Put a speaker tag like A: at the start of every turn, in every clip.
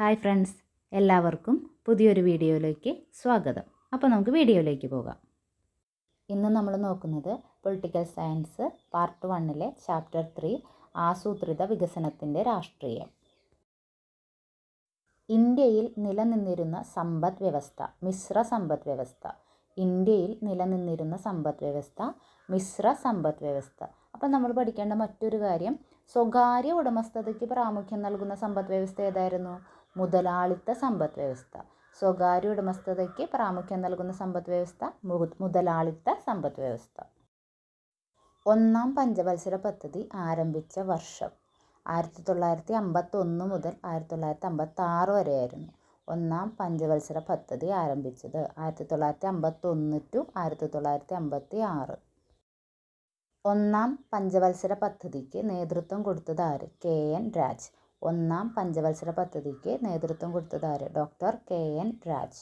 A: Hi friends എല്ലാവർക്കും പുതിയൊരു വീഡിയോയിലേക്ക് സ്വാഗതം. അപ്പോൾ നമുക്ക് വീഡിയോയിലേക്ക് പോകാം. ഇന്ന് നമ്മൾ നോക്കുന്നത് പൊളിറ്റിക്കൽ സയൻസ് പാർട്ട് വണ്ണിലെ ചാപ്റ്റർ ത്രീ ആസൂത്രിത വികസനത്തിന്റെ രാഷ്ട്രീയം. ഇന്ത്യയിൽ നിലനിന്നിരുന്ന സമ്പദ് വ്യവസ്ഥ മിശ്ര സമ്പദ് വ്യവസ്ഥ. ഇന്ത്യയിൽ നിലനിന്നിരുന്ന സമ്പദ് വ്യവസ്ഥ മിശ്ര സമ്പദ് വ്യവസ്ഥ. അപ്പം നമ്മൾ പഠിക്കേണ്ട മറ്റൊരു കാര്യം സ്വകാര്യ ഉടമസ്ഥതയ്ക്ക് പ്രാമുഖ്യം നൽകുന്ന സമ്പദ് വ്യവസ്ഥ ഏതായിരുന്നു? മുതലാളിത്ത സമ്പദ് വ്യവസ്ഥ. സ്വകാര്യ ഉടമസ്ഥതയ്ക്ക് പ്രാമുഖ്യം നൽകുന്ന സമ്പദ് വ്യവസ്ഥ മുതലാളിത്ത സമ്പദ് വ്യവസ്ഥ. ഒന്നാം പഞ്ചവത്സര പദ്ധതി ആരംഭിച്ച വർഷം ആയിരത്തി തൊള്ളായിരത്തി അമ്പത്തൊന്ന് മുതൽ ആയിരത്തി തൊള്ളായിരത്തി അമ്പത്തി ആറ് വരെയായിരുന്നു ഒന്നാം പഞ്ചവത്സര പദ്ധതി ആരംഭിച്ചത് ആയിരത്തി തൊള്ളായിരത്തി അമ്പത്തൊന്ന് ടു ആയിരത്തി തൊള്ളായിരത്തി അമ്പത്തി ആറ് ഒന്നാം പഞ്ചവത്സര പദ്ധതിക്ക് നേതൃത്വം കൊടുത്തത് ആര്? കെ. എൻ. രാജ്. ഒന്നാം പഞ്ചവത്സര പദ്ധതിക്ക് നേതൃത്വം കൊടുത്തത് ആര്? Doctor K. എൻ. രാജ്.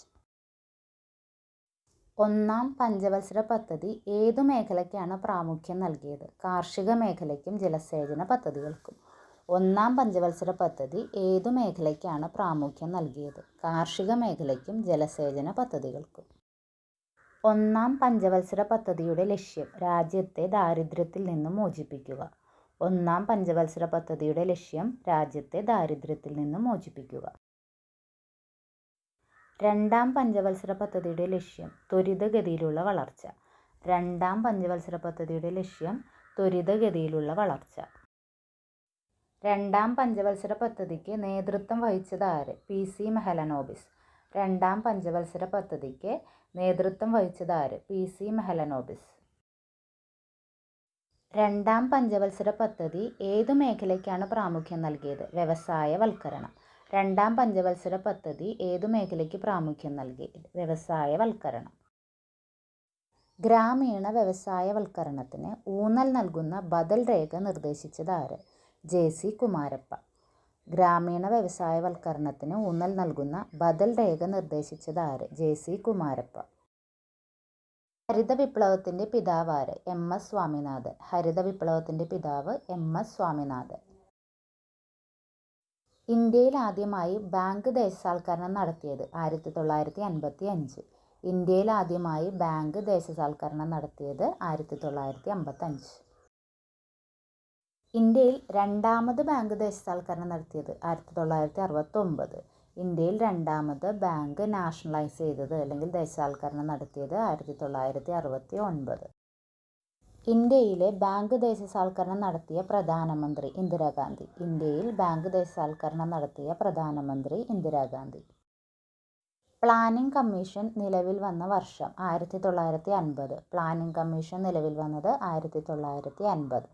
A: ഒന്നാം പഞ്ചവത്സര പദ്ധതി ഏതു മേഖലയ്ക്കാണ് പ്രാമുഖ്യം നൽകിയത്? കാർഷിക മേഖലയ്ക്കും ജലസേചന പദ്ധതികൾക്കും. ഒന്നാം പഞ്ചവത്സര പദ്ധതി ഏതു മേഖലയ്ക്കാണ് പ്രാമുഖ്യം നൽകിയത്? കാർഷിക മേഖലയ്ക്കും ജലസേചന പദ്ധതികൾക്കും. ഒന്നാം പഞ്ചവത്സര പദ്ധതിയുടെ ലക്ഷ്യം രാജ്യത്തെ ദാരിദ്ര്യത്തിൽ നിന്നും മോചിപ്പിക്കുക. ഒന്നാം പഞ്ചവത്സര പദ്ധതിയുടെ ലക്ഷ്യം രാജ്യത്തെ ദാരിദ്ര്യത്തിൽ നിന്ന് മോചിപ്പിക്കുക. രണ്ടാം പഞ്ചവത്സര പദ്ധതിയുടെ ലക്ഷ്യം ത്വരിതഗതിയിലുള്ള വളർച്ച. രണ്ടാം പഞ്ചവത്സര പദ്ധതിയുടെ ലക്ഷ്യം ത്വരിതഗതിയിലുള്ള വളർച്ച. രണ്ടാം പഞ്ചവത്സര പദ്ധതിക്ക് നേതൃത്വം വഹിച്ചത് ആര്? പി. സി. മെഹലനോബിസ്. രണ്ടാം പഞ്ചവത്സര പദ്ധതിക്ക് നേതൃത്വം വഹിച്ചത് ആര്? പി. സി. മെഹലനോബിസ്. രണ്ടാം പഞ്ചവത്സര പദ്ധതി ഏതു മേഖലയ്ക്കാണ് പ്രാമുഖ്യം നൽകിയത്? വ്യവസായവൽക്കരണം. രണ്ടാം പഞ്ചവത്സര പദ്ധതി ഏതു മേഖലയ്ക്ക് പ്രാമുഖ്യം നൽകി വ്യവസായവൽക്കരണം. ഗ്രാമീണ വ്യവസായവൽക്കരണത്തിന് ഊന്നൽ നൽകുന്ന ബദൽ രേഖ നിർദ്ദേശിച്ചത് ആര്? ജെ. സി. കുമാരപ്പ. ഗ്രാമീണ വ്യവസായവൽക്കരണത്തിന് ഊന്നൽ നൽകുന്ന ബദൽ രേഖ നിർദ്ദേശിച്ചത് ആര്? ജെ. സി. കുമാരപ്പ. ഹരിത വിപ്ലവത്തിന്റെ പിതാവ് ആര് എം എസ് സ്വാമിനാഥൻ. ഹരിത വിപ്ലവത്തിന്റെ പിതാവ് എം എസ് സ്വാമിനാഥൻ. ഇന്ത്യയിൽ ആദ്യമായി ബാങ്ക് ദേശസാൽക്കരണം നടത്തിയത് ആയിരത്തി തൊള്ളായിരത്തി അൻപത്തി അഞ്ച് ഇന്ത്യയിൽ ആദ്യമായി ബാങ്ക് ദേശസാൽക്കരണം നടത്തിയത് ആയിരത്തി തൊള്ളായിരത്തി അമ്പത്തഞ്ച് ഇന്ത്യയിൽ രണ്ടാമത് ബാങ്ക് ദേശസാൽക്കരണം നടത്തിയത് ആയിരത്തി തൊള്ളായിരത്തി അറുപത്തൊമ്പത് ഇന്ത്യയിൽ രണ്ടാമത് ബാങ്ക് നാഷണലൈസ് ചെയ്തത് അല്ലെങ്കിൽ ദേശസാൽക്കരണം നടത്തിയത് ആയിരത്തി തൊള്ളായിരത്തി അറുപത്തി ഒൻപത് ഇന്ത്യയിലെ ബാങ്ക് ദേശസാൽക്കരണം നടത്തിയ പ്രധാനമന്ത്രി ഇന്ദിരാഗാന്ധി. ഇന്ത്യയിൽ ബാങ്ക് ദേശസാൽക്കരണം നടത്തിയ പ്രധാനമന്ത്രി ഇന്ദിരാഗാന്ധി. പ്ലാനിംഗ് കമ്മീഷൻ നിലവിൽ വന്ന വർഷം ആയിരത്തി തൊള്ളായിരത്തി അൻപത് പ്ലാനിംഗ് കമ്മീഷൻ നിലവിൽ വന്നത് ആയിരത്തി തൊള്ളായിരത്തി അൻപത്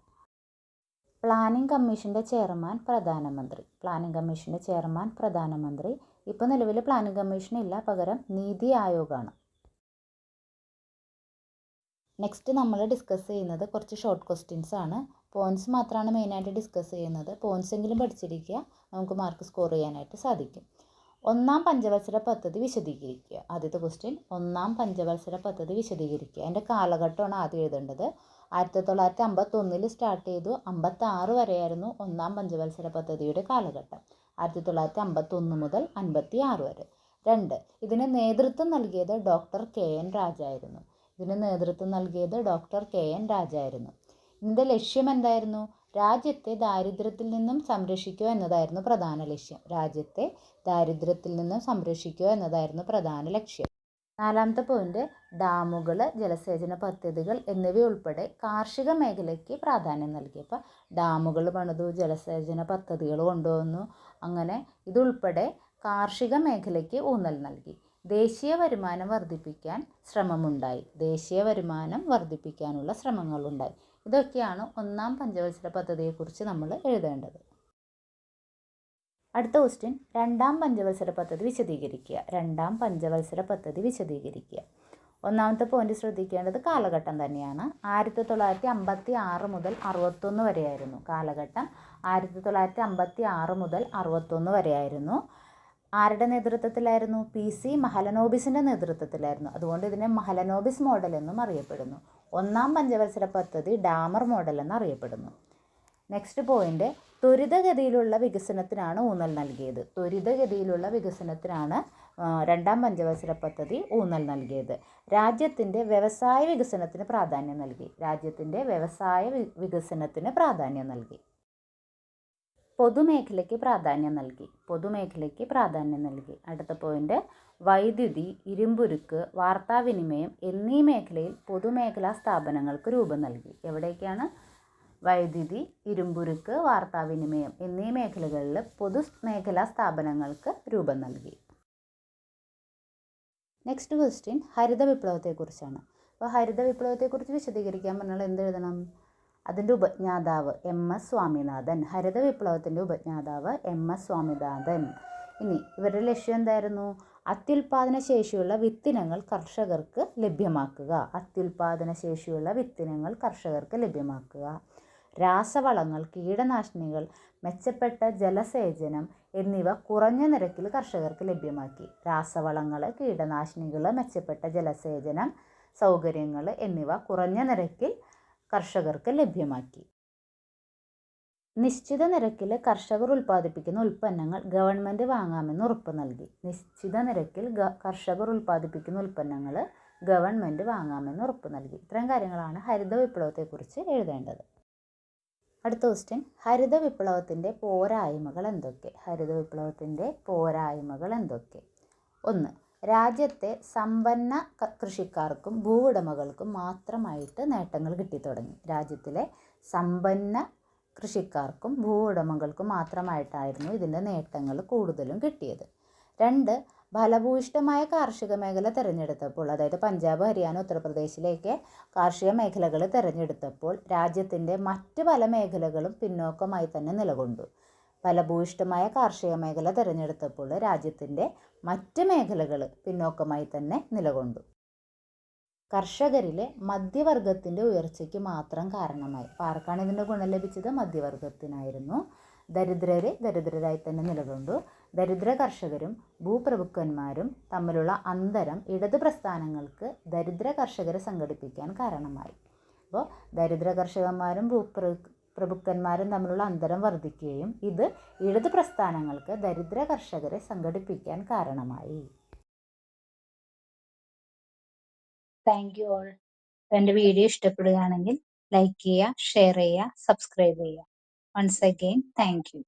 A: പ്ലാനിംഗ് കമ്മീഷന്റെ ചെയർമാൻ പ്രധാനമന്ത്രി. പ്ലാനിംഗ് കമ്മീഷന്റെ ചെയർമാൻ പ്രധാനമന്ത്രി. ഇപ്പോൾ നിലവിൽ പ്ലാനിംഗ് കമ്മീഷൻ ഇല്ല പകരം നീതി ആയോഗാണ്. നെക്സ്റ്റ് നമ്മൾ ഡിസ്കസ് ചെയ്യുന്നത് കുറച്ച് ഷോർട്ട് ക്വസ്റ്റ്യൻസ് ആണ്. പോയിന്റ്സ് മാത്രമാണ് മെയിനായിട്ട് ഡിസ്കസ് ചെയ്യുന്നത്. പോയിന്റ്സ് എങ്കിലും പഠിച്ചിരിക്കുക നമുക്ക് മാർക്ക് സ്കോർ ചെയ്യാനായിട്ട് സാധിക്കും. ഒന്നാം പഞ്ചവത്സര പദ്ധതി വിശദീകരിക്കുക. ആദ്യത്തെ ക്വസ്റ്റ്യൻ ഒന്നാം പഞ്ചവത്സര പദ്ധതി വിശദീകരിക്കുക. അതിന്റെ കാലഘട്ടമാണ് ആദ്യം എഴുതേണ്ടത്. ആയിരത്തി തൊള്ളായിരത്തി അമ്പത്തൊന്നിൽ സ്റ്റാർട്ട് ചെയ്തു. അമ്പത്തി ആറ് വരെയായിരുന്നു ഒന്നാം പഞ്ചവത്സര പദ്ധതിയുടെ കാലഘട്ടം. ആയിരത്തി തൊള്ളായിരത്തി അമ്പത്തൊന്ന് മുതൽ അൻപത്തി ആറ് വരെ. രണ്ട് ഇതിന് നേതൃത്വം നൽകിയത് ഡോക്ടർ കെ എൻ രാജായിരുന്നു. ഇതിന് നേതൃത്വം നൽകിയത് ഡോക്ടർ കെ എൻ രാജായിരുന്നു. ഇതിന്റെ ലക്ഷ്യം എന്തായിരുന്നു? രാജ്യത്തെ ദാരിദ്ര്യത്തിൽ നിന്നും സംരക്ഷിക്കുക എന്നതായിരുന്നു പ്രധാന ലക്ഷ്യം. രാജ്യത്തെ ദാരിദ്ര്യത്തിൽ നിന്നും സംരക്ഷിക്കുക എന്നതായിരുന്നു പ്രധാന ലക്ഷ്യം. നാലാമത്തെ പോയിന്റ് ഡാമുകൾ ജലസേചന പദ്ധതികൾ എന്നിവയുൾപ്പെടെ കാർഷിക മേഖലയ്ക്ക് പ്രാധാന്യം നൽകി. അപ്പോൾ ഡാമുകൾ പണിതു ജലസേചന പദ്ധതികൾ കൊണ്ടുവന്നു. അങ്ങനെ ഇതുൾപ്പെടെ കാർഷിക മേഖലയ്ക്ക് ഊന്നൽ നൽകി. ദേശീയ വരുമാനം വർദ്ധിപ്പിക്കാൻ ശ്രമമുണ്ടായി. ദേശീയ വരുമാനം വർദ്ധിപ്പിക്കാനുള്ള ശ്രമങ്ങളുണ്ടായി. ഇതൊക്കെയാണ് ഒന്നാം പഞ്ചവത്സര പദ്ധതിയെക്കുറിച്ച് നമ്മൾ എഴുതേണ്ടത്. അടുത്ത ക്വസ്റ്റ്യൻ രണ്ടാം പഞ്ചവത്സര പദ്ധതി വിശദീകരിക്കുക. രണ്ടാം പഞ്ചവത്സര പദ്ധതി വിശദീകരിക്കുക. ഒന്നാമത്തെ പോയിന്റ് ശ്രദ്ധിക്കേണ്ടത് കാലഘട്ടം തന്നെയാണ്. ആയിരത്തി തൊള്ളായിരത്തി അമ്പത്തി ആറ് മുതൽ അറുപത്തൊന്ന് വരെയായിരുന്നു കാലഘട്ടം. ആയിരത്തി തൊള്ളായിരത്തി അമ്പത്തി ആറ് മുതൽ അറുപത്തൊന്ന് വരെയായിരുന്നു. ആരുടെ നേതൃത്വത്തിലായിരുന്നു? പി സി മഹലനോബിസിന്റെ നേതൃത്വത്തിലായിരുന്നു. അതുകൊണ്ട് ഇതിനെ മഹലനോബിസ് മോഡൽ എന്നും അറിയപ്പെടുന്നു. ഒന്നാം പഞ്ചവത്സര പദ്ധതി ഡാമർ മോഡൽ എന്നറിയപ്പെടുന്നു നെക്സ്റ്റ് പോയിന്റ് ത്വരിതഗതിയിലുള്ള വികസനത്തിനാണ് ഊന്നൽ നൽകിയത്. ത്വരിതഗതിയിലുള്ള വികസനത്തിനാണ് രണ്ടാം പഞ്ചവത്സര പദ്ധതി ഊന്നൽ നൽകിയത്. രാജ്യത്തിന്റെ വ്യവസായ വികസനത്തിന് പ്രാധാന്യം നൽകി. രാജ്യത്തിന്റെ വ്യവസായ വികസനത്തിന് പ്രാധാന്യം നൽകി. പൊതുമേഖലയ്ക്ക് പ്രാധാന്യം നൽകി. പൊതുമേഖലയ്ക്ക് പ്രാധാന്യം നൽകി. അടുത്ത പോയിന്റ് വൈദ്യുതി ഇരുമ്പുരുക്ക് വാർത്താവിനിമയം എന്നീ മേഖലയിൽ പൊതുമേഖലാ സ്ഥാപനങ്ങൾക്ക് രൂപം നൽകി. എവിടേക്കാണ്? വൈദ്യുതി ഇരുമ്പുരുക്ക് വാർത്താവിനിമയം എന്നീ മേഖലകളിൽ പൊതുമേഖലാ സ്ഥാപനങ്ങൾക്ക് രൂപം നൽകി. നെക്സ്റ്റ് ക്വസ്റ്റ്യൻ ഹരിത വിപ്ലവത്തെക്കുറിച്ചാണ്. അപ്പോൾ ഹരിത വിപ്ലവത്തെക്കുറിച്ച് വിശദീകരിക്കാൻ പറഞ്ഞാൽ എന്ത് എഴുതണം? അതിന്റെ ഉപജ്ഞാതാവ് എം എസ് സ്വാമിനാഥൻ. ഹരിത വിപ്ലവത്തിന്റെ ഉപജ്ഞാതാവ് എം എസ് സ്വാമിനാഥൻ. ഇനി ഇവരുടെ ലക്ഷ്യം എന്തായിരുന്നു? അത്യുൽപാദന ശേഷിയുള്ള വിത്തിനങ്ങൾ കർഷകർക്ക് ലഭ്യമാക്കുക. അത്യുൽപാദന ശേഷിയുള്ള വിത്തിനങ്ങൾ കർഷകർക്ക് ലഭ്യമാക്കുക. രാസവളങ്ങൾ കീടനാശിനികൾ മെച്ചപ്പെട്ട ജലസേചനം എന്നിവ കുറഞ്ഞ നിരക്കിൽ കർഷകർക്ക് ലഭ്യമാക്കി. രാസവളങ്ങൾ കീടനാശിനികൾ മെച്ചപ്പെട്ട ജലസേചനം സൗകര്യങ്ങൾ എന്നിവ കുറഞ്ഞ നിരക്കിൽ കർഷകർക്ക് ലഭ്യമാക്കി. നിശ്ചിത നിരക്കിൽ കർഷകർ ഉൽപ്പാദിപ്പിക്കുന്ന ഉൽപ്പന്നങ്ങൾ ഗവൺമെന്റ് വാങ്ങാമെന്ന് ഉറപ്പ് നൽകി. നിശ്ചിത നിരക്കിൽ കർഷകർ ഉൽപ്പാദിപ്പിക്കുന്ന ഉൽപ്പന്നങ്ങൾ ഗവൺമെന്റ് വാങ്ങാമെന്ന് ഉറപ്പ് നൽകി. ഇത്രയും കാര്യങ്ങളാണ് ഹരിത വിപ്ലവത്തെക്കുറിച്ച് എഴുതേണ്ടത്. അടുത്ത ക്വസ്റ്റ്യൻ ഹരിത വിപ്ലവത്തിന്റെ പോരായ്മകൾ എന്തൊക്കെ? ഹരിത വിപ്ലവത്തിന്റെ പോരായ്മകൾ എന്തൊക്കെ? ഒന്ന് രാജ്യത്തെ സമ്പന്ന കൃഷിക്കാർക്കും ഭൂവുടമകൾക്കും മാത്രമായിട്ട് നേട്ടങ്ങൾ കിട്ടിത്തുടങ്ങി രാജ്യത്തിലെ സമ്പന്ന കൃഷിക്കാർക്കും ഭൂവുടമകൾക്കും മാത്രമായിട്ടായിരുന്നു ഇതിന്റെ നേട്ടങ്ങൾ കൂടുതലും കിട്ടിയത്. രണ്ട് ഫലഭൂയിഷ്ഠമായ കാർഷിക മേഖല തിരഞ്ഞെടുത്തപ്പോൾ അതായത് പഞ്ചാബ് ഹരിയാന ഉത്തർപ്രദേശിലേക്ക് കാർഷിക മേഖലകൾ തിരഞ്ഞെടുത്തപ്പോൾ രാജ്യത്തിന്റെ മറ്റ് പല മേഖലകളും പിന്നോക്കമായി തന്നെ നിലകൊണ്ടു. ഫലഭൂയിഷ്ഠമായ കാർഷിക മേഖല തിരഞ്ഞെടുത്തപ്പോൾ രാജ്യത്തിന്റെ മറ്റ് മേഖലകൾ പിന്നോക്കമായി തന്നെ നിലകൊണ്ടു. കർഷകരിലെ മധ്യവർഗത്തിന്റെ ഉയർച്ചയ്ക്ക് മാത്രം കാരണമായി. ആർക്കാണ് ഇതിന്റെ ഗുണം ലഭിച്ചത്? മധ്യവർഗത്തിനായിരുന്നു. ദരിദ്രരെ ദരിദ്രരായി തന്നെ നിലകൊണ്ടു. ദരിദ്ര കർഷകരും ഭൂപ്രഭുക്കന്മാരും തമ്മിലുള്ള അന്തരം ഇടത് പ്രസ്ഥാനങ്ങൾക്ക് ദരിദ്ര കർഷകരെ സംഘടിപ്പിക്കാൻ കാരണമായി. അപ്പോൾ ദരിദ്ര കർഷകന്മാരും ഭൂപ്ര പ്രഭുക്കന്മാരും തമ്മിലുള്ള അന്തരം വർദ്ധിക്കുകയും ഇത് ഇടത് പ്രസ്ഥാനങ്ങൾക്ക് ദരിദ്ര കർഷകരെ സംഘടിപ്പിക്കാൻ കാരണമായി. താങ്ക് യു ഓൾ എന്റെ വീഡിയോ ഇഷ്ടപ്പെടുകയാണെങ്കിൽ ലൈക്ക് ചെയ്യുക ഷെയർ ചെയ്യുക സബ്സ്ക്രൈബ് ചെയ്യുക. Once again thank you